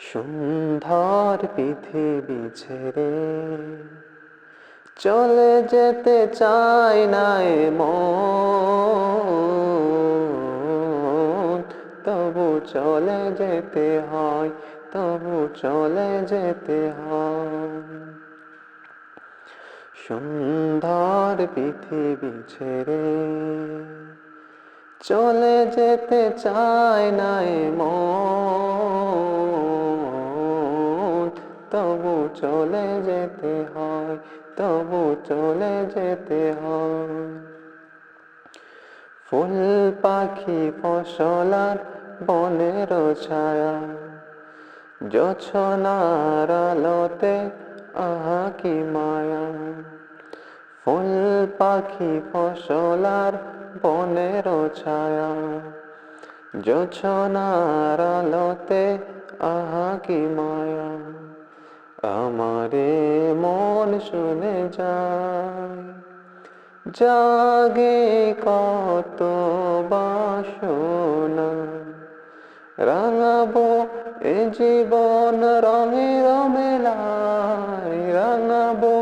সুন্দর পৃথিবী ছেড়ে চলে যেতে চাই না মন তবু চলে যেতে হয়, তবু চলে যেতে হয়। সুন্দর পৃথিবী ছেড়ে চলে যেতে চায় না মন তবু চলে যেতে হয়, তবু চলে যেতে হয়। ফুল পাখি ফসলার বনের ছায়া, জোছনার আলোতে আহা কি মায়া। ফুল পাখি ফসলার বনের ছায়া, জোছনার আলোতে আহা কি মায়া। আমারে মন শুনে যায় জাগে কত বাসনা। রাঙাবো এ জীবন রঙের মেলায় রাঙাবো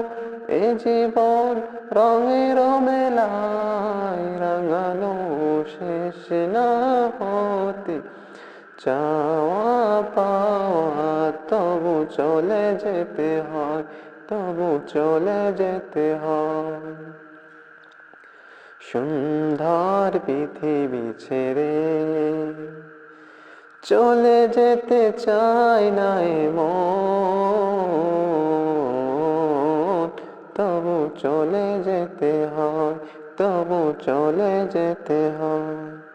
এ জীবন রঙের মেলায় রাঙানো শেষ না হতে চাওয়া পাওয়া তবু চলে যেতে হয়, তবু চলে যেতে হয়। সুন্দর পৃথিবী ছেড়ে চলে যেতে চাই না মন তবু চলে যেতে হয়, তবু চলে যেতে হয়।